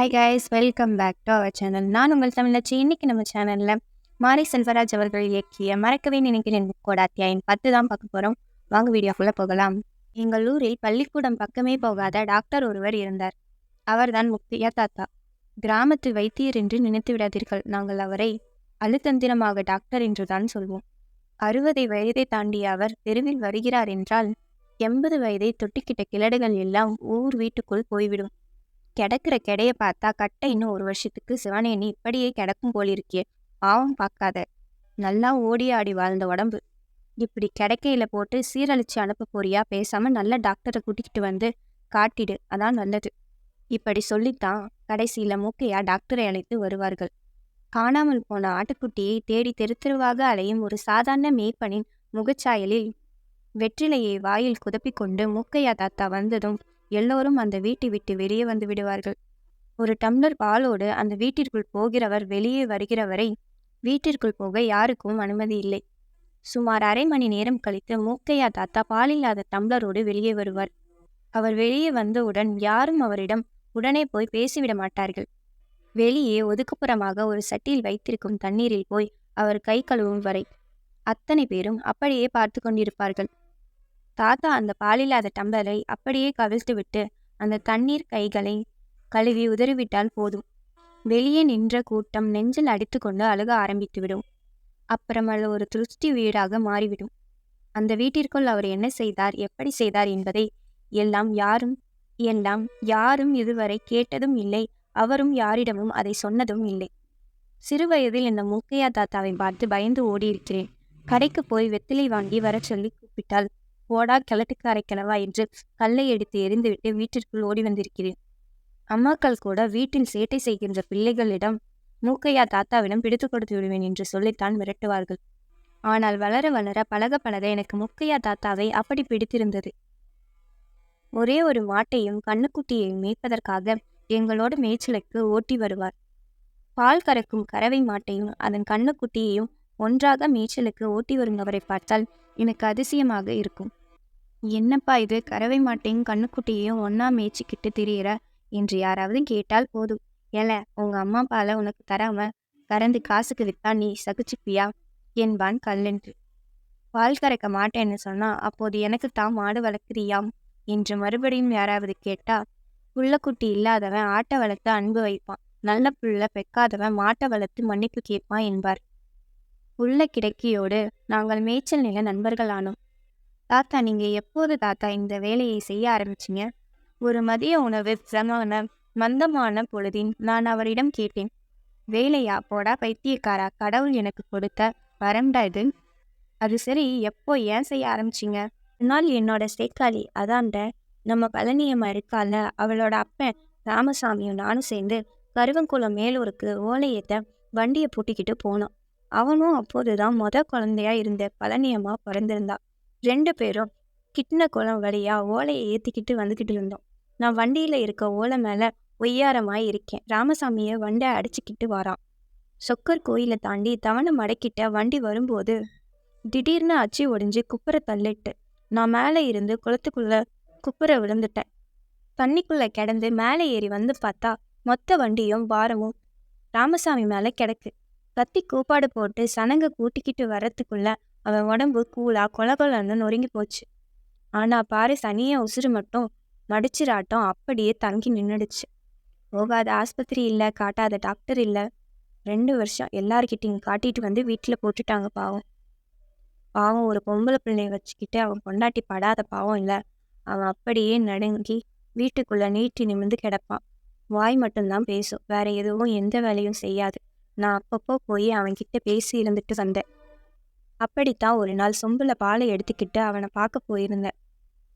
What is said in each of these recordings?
Hi guys welcome back to our channel நான் உங்கள் தமிழ்ச்சி. இன்னைக்கு நம்ம சேனலில் மாரி செல்வராஜ் அவர்கள் இயக்கிய மறக்கவே நினைக்கிறேன் புக்கோட அத்தியாயம் பத்து தான் பார்க்க போகிறோம் வாங்க வீடியோக்குள்ளே போகலாம். எங்கள் ஊரில் பள்ளிக்கூடம் பக்கமே போகாத டாக்டர் ஒருவர் இருந்தார். அவர்தான் முக்தியா தாத்தா. கிராமத்து வைத்தியர் என்று நினைத்து விடாதீர்கள். நாங்கள் அவரை அழுத்தந்திரமாக டாக்டர் என்றுதான் சொல்வோம். அறுபதை வயதை தாண்டிய அவர் தெருவில் வருகிறார் என்றால் எண்பது வயதை தொட்டிக்கிட்ட கிழடுகள் எல்லாம் ஊர் வீட்டுக்குள் போய்விடும். கிடக்கிற கிடைய பார்த்தா கட்டை இன்னும் ஒரு வருஷத்துக்கு சிவனேனி இப்படியே கிடக்கும் போலிருக்கே பாவம் பார்க்காத. நல்லா ஓடி ஆடி வாழ்ந்த உடம்பு. இப்படி கிடக்கையில போட்டு சீரழிச்சு அனுப்ப போறியா? பேசாம நல்ல டாக்டரை கூட்டிக்கிட்டு வந்து காட்டிடு. அதான் நல்லது. இப்படி சொல்லித்தான் கடைசியில மூக்கையா டாக்டரை அழைத்து வருவார்கள். காணாமல் போன ஆட்டுக்குட்டியை தேடி தெரு தெருவாக அலையும் ஒரு சாதாரண மேய்ப்பனின் முகச்சாயலில் வெற்றிலையை வாயில் குதப்பிக்கொண்டு மூக்கையா தாத்தா வந்ததும் எல்லோரும் அந்த வீட்டை விட்டு வெளியே வந்து விடுவார்கள். ஒரு டம்ளர் பாலோடு அந்த வீட்டிற்குள் போகிறவர் வெளியே வருகிறவரை வீட்டிற்குள் போக யாருக்கும் அனுமதி இல்லை. சுமார் அரை மணி நேரம் கழித்து மூக்கையா தாத்தா பாலில்லாத டம்ளரோடு வெளியே வருவார். அவர் வெளியே வந்தவுடன் யாரும் அவரிடம் உடனே போய் பேசிவிட மாட்டார்கள். வெளியே ஒதுக்குப்புறமாக ஒரு சட்டியில் வைத்திருக்கும் தண்ணீரில் போய் அவர் கை கழுவும் வரை அத்தனை பேரும் அப்படியே பார்த்து கொண்டிருப்பார்கள். தாத்தா அந்த பாலில்லாத டம்ளரை அப்படியே கவிழ்த்துவிட்டு அந்த தண்ணீர் கைகளை கழுவி உதறிவிட்டால் போதும். வெளியே நின்ற கூட்டம் நெஞ்சில் அடித்துக்கொண்டு அழுக ஆரம்பித்துவிடும். அப்புறம் அது ஒரு திருஷ்டி வீடாக மாறிவிடும். அந்த வீட்டிற்குள் அவர் என்ன செய்தார் எப்படி செய்தார் என்பதை எல்லாம் யாரும் எல்லாம் யாரும் இதுவரை கேட்டதும் இல்லை. அவரும் யாரிடமும் அதை சொன்னதும் இல்லை. சிறுவயதில் இந்த மூக்கையா தாத்தாவை பார்த்து பயந்து ஓடி இருக்கிறேன் கடைக்கு போய் வெத்திலை வாங்கி வரச் சொல்லி கூப்பிட்டாள் போடா கிழட்டுக்காரை கிழவா என்று கல்லை எடுத்து எறிந்துவிட்டு வீட்டிற்குள் ஓடி வந்திருக்கிறேன். அம்மாக்கள் கூட வீட்டில் சேட்டை செய்கின்ற பிள்ளைகளிடம் மூக்கையா தாத்தாவிடம் பிடித்து கொடுத்து விடுவேன் என்று சொல்லித்தான் மிரட்டுவார்கள். ஆனால் வளர வளர பழக பழக எனக்கு முக்கையா தாத்தாவை அப்படி பிடித்திருந்தது. ஒரே ஒரு மாட்டையும் கண்ணுக்குட்டியையும் மேய்ப்பதற்காக எங்களோட மேய்ச்சலுக்கு ஓட்டி வருவார். பால் கறக்கும் கறவை மாட்டையும் அதன் கண்ணுக்குட்டியையும் ஒன்றாக மேய்ச்சலுக்கு ஓட்டி வருந்தவரை பார்த்தால் எனக்கு அதிசயமாக இருக்கும். என்னப்பா இது? கறவை மாட்டையும் கண்ணுக்குட்டியையும் ஒன்னா மேய்ச்சிக்கிட்டு திரியிற? என்று யாராவது கேட்டால் போதும். ஏல உங்க அம்மா பால உனக்கு தராம கறந்து காசுக்கு வித்தா நீ சகிச்சுப்பியா? என்பான் கல்லென்று. பால் கறக்க மாட்டேன்னு சொன்னா அப்போது எனக்கு தான் மாடு வளர்க்குறியாம்? என்று மறுபடியும் யாராவது கேட்டா புள்ளக்குட்டி இல்லாதவன் ஆட்டை வளர்த்து அன்பு வைப்பான். நல்ல புள்ள பெக்காதவன் மாட்டை வளர்த்து மன்னிப்பு கேட்பான் என்பார். உள்ள கிடக்கியோடு நாங்கள் மேய்ச்சல் நில நண்பர்களானோம். தாத்தா நீங்கள் எப்போது தாத்தா இந்த வேலையை செய்ய ஆரம்பிச்சிங்க? ஒரு மதிய உணவு சிரமமான மந்தமான பொழுதின் நான் அவரிடம் கேட்டேன். வேலையா? போடா பைத்தியக்காரா? கடவுள் எனக்கு கொடுத்த வரம்டா இது. அது சரி எப்போ ஏன் செய்ய ஆரம்பிச்சிங்க? நாள் என்னோட சேக்காளி அதாண்ட நம்ம பழனியம்மா இருக்கால அவளோட அப்பன் ராமசாமியும் நானும் சேர்ந்து கருவங்குளம் மேலூருக்கு ஓலையத்தை வண்டியை பூட்டிக்கிட்டு போனோம். அவனும் அப்போதுதான் மொத குழந்தையா இருந்த பழனியம்மா பிறந்திருந்தா. ரெண்டு பேரும் கிட்ன குளம் வழியா ஓலையை ஏற்றிக்கிட்டு வந்துக்கிட்டு இருந்தோம். நான் வண்டியில இருக்க ஓலை மேல ஒய்யாரமாய் இருக்கேன். ராமசாமியை வண்டை அடிச்சுக்கிட்டு வரான். சொக்கர் கோயிலை தாண்டி தவணை மடக்கிட்ட வண்டி வரும்போது திடீர்னு அச்சு ஒடிஞ்சு குப்புற தள்ளிட்டு நான் மேலே இருந்து குளத்துக்குள்ள குப்பரை விழுந்துட்டேன். தண்ணிக்குள்ளே கிடந்து மேலே ஏறி வந்து பார்த்தா மொத்த வண்டியும் பாரமும் ராமசாமி மேலே கிடக்கு. கத்தி கூப்பாடு போட்டு சனங்க கூட்டிக்கிட்டு வரத்துக்குள்ள அவன் உடம்பு கூலா கொலகொலன்னு நொறுங்கி போச்சு ஆனால் பாரு சனிய உசுறு மட்டும் மடிச்சிராட்டம் அப்படியே தங்கி நின்றுடுச்சு போகாத ஆஸ்பத்திரி இல்லை காட்டாத டாக்டர் இல்லை. ரெண்டு வருஷம் எல்லார்கிட்டையும் காட்டிட்டு வந்து வீட்டில் போட்டுட்டாங்க பாவம். பாவம் ஒரு பொம்பளை பிள்ளைய வச்சுக்கிட்டு அவன் பொண்டாட்டி படாத பாவம் இல்லை. அவன் அப்படியே நடுங்கி வீட்டுக்குள்ளே நீட்டி நிமிர்ந்து கிடப்பான். வாய் மட்டும்தான் பேசும். வேற எதுவும் எந்த வேலையும் செய்யாது. நான் அப்பப்போ போய் அவன்கிட்ட பேசி இருந்துட்டு வந்தேன். அப்படித்தான் ஒரு நாள் சொம்புல பாலை எடுத்துக்கிட்டு அவனை பார்க்க போயிருந்தேன்.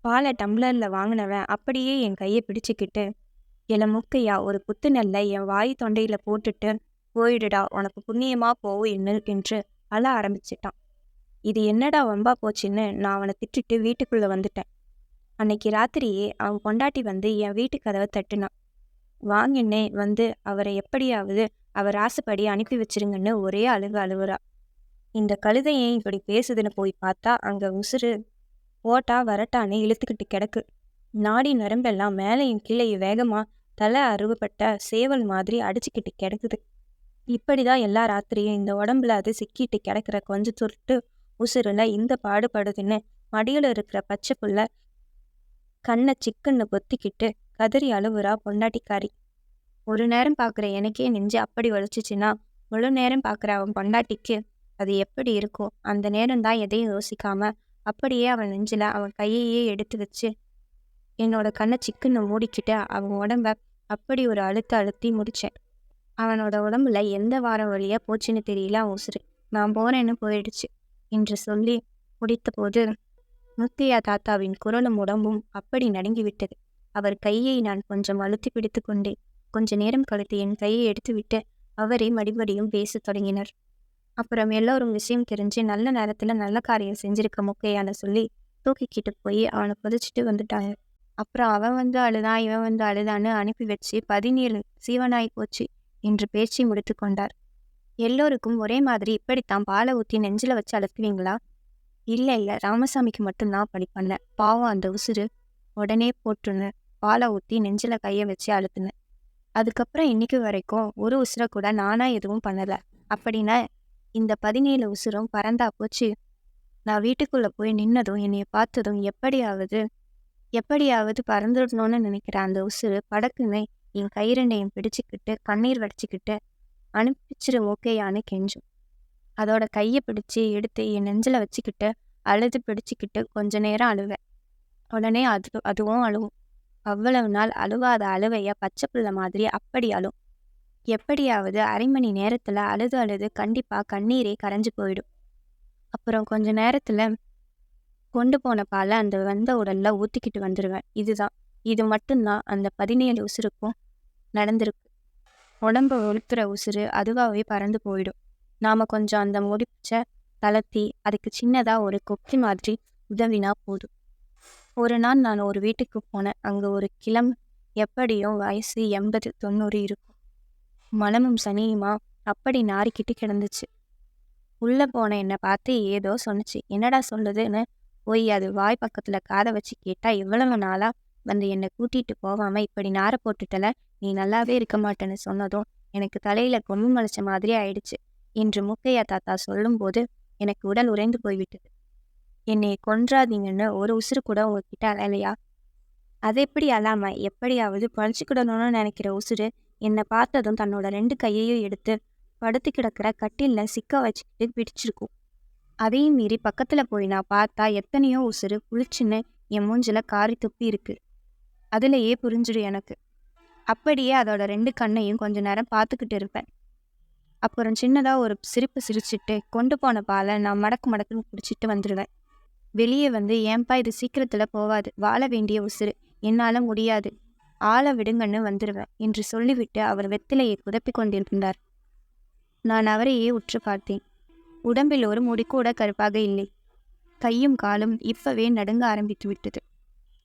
பாலை டம்ளரில் வாங்கினவன் அப்படியே என் கையை பிடிச்சிக்கிட்டு இல முக்கையா ஒரு புத்து நெல்லை என் வாய் தொண்டையில் போட்டுட்டு போயிடுடா உனக்கு புண்ணியமாக போவும் என்ன என்று அழ ஆரம்பிச்சிட்டான். இது என்னடா வம்பா போச்சுன்னு நான் அவனை திட்டிட்டு வீட்டுக்குள்ளே வந்துட்டேன். அன்னைக்கு ராத்திரியே அவன் கொண்டாட்டி வந்து என் வீட்டு கதவை தட்டுனான். வாங்கினே வந்து அவரை எப்படியாவது அவர் ஆசைப்படி அனுப்பி வச்சிருங்கன்னு ஒரே அழுகு அழுவுறா. இந்த கழுதையை இப்படி பேசுதுன்னு போய் பார்த்தா அங்கே உசுறு ஓட்டா வரட்டான்னு இழுத்துக்கிட்டு கிடக்கு. நாடி நரம்பெல்லாம் மேலையும் கீழையும் வேகமாக தலை அருவப்பட்ட சேவல் மாதிரி அடிச்சுக்கிட்டு கிடக்குது. இப்படிதான் எல்லா ராத்திரியும் இந்த உடம்புல அது சிக்கிட்டு கிடக்கிற கொஞ்ச துருட்டு உசுருல இந்த பாடுபடுதுன்னு மடியில் இருக்கிற பச்சை புள்ள கண்ணை சிக்கன்னு பொத்திக்கிட்டு கதறி அழுவுறா பொண்டாட்டிக்காரி. ஒரு நேரம் பார்க்குற எனக்கே நெஞ்சு அப்படி வலிச்சிச்சுன்னா முழு நேரம் பார்க்குற அவன் பொண்டாட்டிக்கு அது எப்படி இருக்கும்? அந்த நேரம் தான் எதையும் யோசிக்காம அப்படியே அவன் நெஞ்சில் அவன் கையையே எடுத்து வச்சு என்னோட கண்ணை சிக்குன்னு மூடிக்கிட்டு அவன் உடம்ப அப்படி ஒரு அழுத்த அழுத்தி முடித்தேன் அவனோட உடம்புல எந்த வாரம் வழியா போச்சுன்னு தெரியல அவன் உசுறு. நான் போகிறேன்னு போயிடுச்சு என்று சொல்லி முடித்த போது முத்தையா தாத்தாவின் குரலும் உடம்பும் அப்படி நடுங்கிவிட்டது அவர் கையை நான் கொஞ்சம் அழுத்தி பிடித்து கொண்டேன். கொஞ்ச நேரம் கழித்து என் கையை எடுத்துவிட்டு அவரே மறுபடியும் பேசத் தொடங்கினர். அப்புறம் எல்லோரும் விஷயம் தெரிஞ்சு நல்ல நேரத்தில் நல்ல காரியம் செஞ்சிருக்க முக்கையான சொல்லி தூக்கிக்கிட்டு போய் அவனை புதைச்சிட்டு வந்துட்டாங்க. அப்புறம் அவன் வந்து அழுதான் இவன் வந்து அழுதான்னு அனுப்பி வச்சு பதினேழு சீவனாய் போச்சு என்று பேச்சு முடித்து கொண்டார். எல்லோருக்கும் ஒரே மாதிரி இப்படித்தான் பாலை ஊற்றி நெஞ்சில் வச்சு அழுத்துவீங்களா? இல்லை இல்லை ராமசாமிக்கு மட்டும் நான் அப்படி பண்ணேன் பாவம் அந்த உசுறு. உடனே போட்டுனேன் பாலை ஊற்றி நெஞ்சில் கையை வச்சு அழுத்துனேன். அதுக்கப்புறம் இன்னைக்கு வரைக்கும் ஒரு உசுரை கூட நானாக எதுவும் பண்ணலை. அப்படின்னா இந்த பதினேழு உசுரும் பறந்தா போச்சு. நான் வீட்டுக்குள்ள போய் நின்னதும் என்னைய பார்த்ததும் எப்படியாவது எப்படியாவது பறந்துடணும்னு நினைக்கிற அந்த உசுறு படக்குன்னு என் கை ரெண்டையும் பிடிச்சுக்கிட்டு கண்ணீர் வடிச்சுக்கிட்டு அனுப்பிச்சிரு ஓகேயான்னு கெஞ்சும். அதோட கையை பிடிச்சு எடுத்து என் நெஞ்சில் வச்சுக்கிட்டு அழுது பிடிச்சுக்கிட்டு கொஞ்ச நேரம் அழுவேன். உடனே அது அதுவும் அழுவும். அவ்வளவு நாள் அழுவாத அழுவைய பச்சை பிள்ளை மாதிரி அப்படி அழும். எப்படியாவது அரை மணி நேரத்தில் அழுது அழுது கண்டிப்பாக கண்ணீரே கரைஞ்சு போயிடும். அப்புறம் கொஞ்ச நேரத்தில் கொண்டு போன பாலை அந்த வந்த உடலில் ஊற்றிக்கிட்டு வந்துடுவேன் இதுதான். இது மட்டும்தான். அந்த பதினேழு உசுருக்கும் நடந்திருக்கு. உடம்ப ஒழுத்துற உசுறு அதுவாகவே பறந்து போயிடும். நாம் கொஞ்சம் அந்த முடிச்ச தளர்த்தி அதுக்கு சின்னதாக ஒரு கொக்கி மாதிரி உதவினா போதும். ஒரு நாள் நான் ஒரு வீட்டுக்கு போனேன். அங்கே ஒரு கிளம் எப்படியும் வயசு எண்பது தொண்ணூறு இருக்கும். மனமும் சனியுமா? அப்படி நாறிக்கிட்டு கிடந்துச்சு. உள்ள போன என்னை பார்த்து ஏதோ சொன்னுச்சு. என்னடா சொல்லுதுன்னு போய் அது வாய் பக்கத்துல காதை வச்சு கேட்டா இவ்வளவு நாளா வந்து என்னை கூட்டிட்டு போகாம இப்படி நார போட்டுட்டல? நீ நல்லாவே இருக்க மாட்டேன்னு சொன்னதும் எனக்கு தலையில கொம்பு மலைச்ச மாதிரி ஆயிடுச்சு. என்று முக்கையா தாத்தா சொல்லும்போது எனக்கு உடல் உறைந்து போய்விட்டது. என்னை கொன்றாதீங்கன்னு ஒரு உசுறு கூட உங்ககிட்ட அழலையா? அது எப்படி அழாம எப்படியாவது பழிச்சுக்கிடணும்னு நினைக்கிற உசுறு என்னை பார்த்ததும் தன்னோட ரெண்டு கையையும் எடுத்து படுத்து கிடக்கிற கட்டிலில் சிக்க வச்சுக்கிட்டு பிடிச்சிருக்கும். அதையும் மீறி பக்கத்தில் போய் நான் பார்த்தா எத்தனையோ உசுறு குளிச்சுன்னு என் மூஞ்சில் காரி துப்பி இருக்கு. அதுலேயே புரிஞ்சிடும் எனக்கு. அப்படியே அதோட ரெண்டு கண்ணையும் கொஞ்ச நேரம் பார்த்துக்கிட்டு இருப்பேன். அப்புறம் சின்னதாக ஒரு சிரிப்பு சிரிச்சிட்டு கொண்டு போன பாலை நான் மடக்கு மடக்குன்னு பிடிச்சிட்டு வந்துடுவேன் வெளியே வந்து ஏன்பா இது சீக்கிரத்தில் போவாது வாழ வேண்டிய உசுறு. என்னால் முடியாது. ஆள விடுங்கன்னு வந்துடுவேன் என்று சொல்லிவிட்டு அவர் வெத்திலையை குதப்பிக் கொண்டிருந்தார். நான் அவரையே உற்று பார்த்தேன். உடம்பில் ஒரு முடி கூட கருப்பாக இல்லை. கையும் காலும் இப்பவே நடுங்க ஆரம்பித்து விட்டது.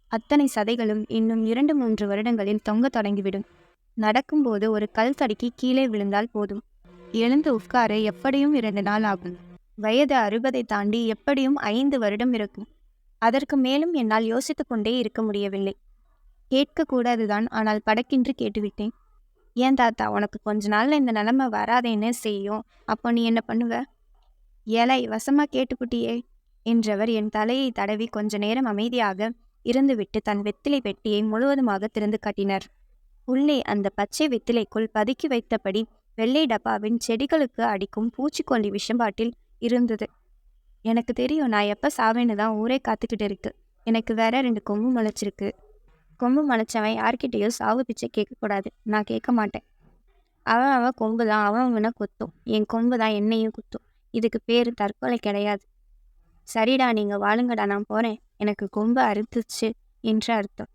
அத்தனை சதைகளும் இன்னும் இரண்டு மூன்று வருடங்களில் தொங்க தொடங்கிவிடும். நடக்கும்போது ஒரு கல் தடுக்கி கீழே விழுந்தால் போதும். எழுந்து உட்கார எப்படியும் இரண்டு நாள் ஆகும். வயது அறுபதை தாண்டி எப்படியும் ஐந்து வருடம் இருக்கும். அதற்கு மேலும் என்னால் யோசித்துக்கொண்டே இருக்க முடியவில்லை. கேட்கக்கூடாதுதான். ஆனால் படக்கின்று கேட்டுவிட்டேன். ஏன் தாத்தா உனக்கு கொஞ்ச நாளில் இந்த நிலைமை வராதேன்னு செய்யும். அப்போ நீ என்ன பண்ணுவ? ஏலை வசமாக கேட்டுப்புட்டியே என்றவர் என் தலையை தடவி கொஞ்ச நேரம் அமைதியாக இருந்துவிட்டு தன் வெத்திலை பெட்டியை முழுவதுமாக திறந்து காட்டினார். உள்ளே அந்த பச்சை வெத்திலைக்குள் பதுக்கி வைத்தபடி வெள்ளை டப்பாவின் செடிகளுக்கு அடிக்கும் பூச்சிக்கொல்லி விஷம்பாட்டில் இருந்தது. எனக்கு தெரியும் நான் எப்போ சாவேன்னு தான் ஊரே காத்துக்கிட்டு இருக்கு. எனக்கு வேற ரெண்டு கொம்பு முளைச்சிருக்கு. கொம்பு மலைச்சவன் யார்கிட்டயோ சாவு பிச்சை கேட்கக்கூடாது. நான் கேட்க மாட்டேன். அவன் அவன் கொம்பு தான் அவன் அவனை குத்தும். என் கொம்பு தான் என்னையும் குத்தும். இதுக்கு பேர் தற்கொலை கிடையாது. சரிடா நீங்கள் வாழுங்கடா நான் போகிறேன் எனக்கு கொம்பு அறுத்துச்சு என்று அர்த்தம்.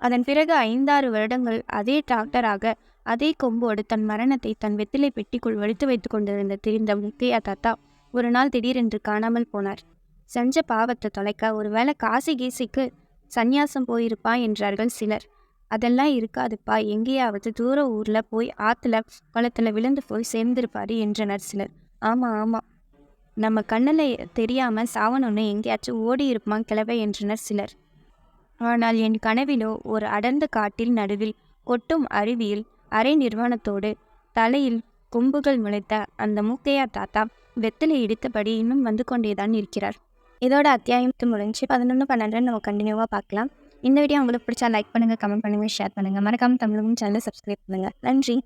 அதன் பிறகு ஐந்தாறு வருடங்கள் அதே டாக்டராக அதே கொம்போடு தன் மரணத்தை தன் வெத்திலை பெட்டிக்குள் வடித்து வைத்து கொண்டிருந்த திரிந்த முத்தையா தாத்தா ஒரு நாள் திடீரென்று காணாமல் போனார். செஞ்ச பாவத்தை தொலைக்க ஒருவேளை காசி கீசிக்கு சந்நியாசம் போயிருப்பா என்றார்கள் சிலர். அதெல்லாம் இருக்காதுப்பா. எங்கேயாவது தூர ஊர்ல போய் ஆத்துல குளத்துல விழுந்து போய் சேர்ந்திருப்பாரு என்றனர் சிலர். ஆமா ஆமா. நம்ம கண்ணில் தெரியாம சாவனொன்னு எங்கேயாச்சும் ஓடி இருப்பான் கிளவை என்றனர் சிலர். ஆனால் என் கனவிலோ ஒரு அடர்ந்த காட்டில் நடுவில் கொட்டும் அருவியில் அரை நிர்வாணத்தோடு தலையில் கொம்புகள் முளைத்த அந்த மூக்கையா தாத்தா வெத்தலை இடித்தபடி இன்னும் வந்து கொண்டேதான் இருக்கிறார். இதோட அத்தியாயத்து முடிஞ்சு பதினொன்று பன்னெண்டு நம்ம கண்டினியூவாக பார்க்கலாம். இந்த வீடியோ உங்களுக்கு பிடிச்சா லைக் பண்ணுங்கள் கமெண்ட் பண்ணுங்கள் ஷேர் பண்ணுங்கள் மறக்காமல் தமிழகம் சேனலை சப்ஸ்கிரைப் பண்ணுங்கள் நன்றி.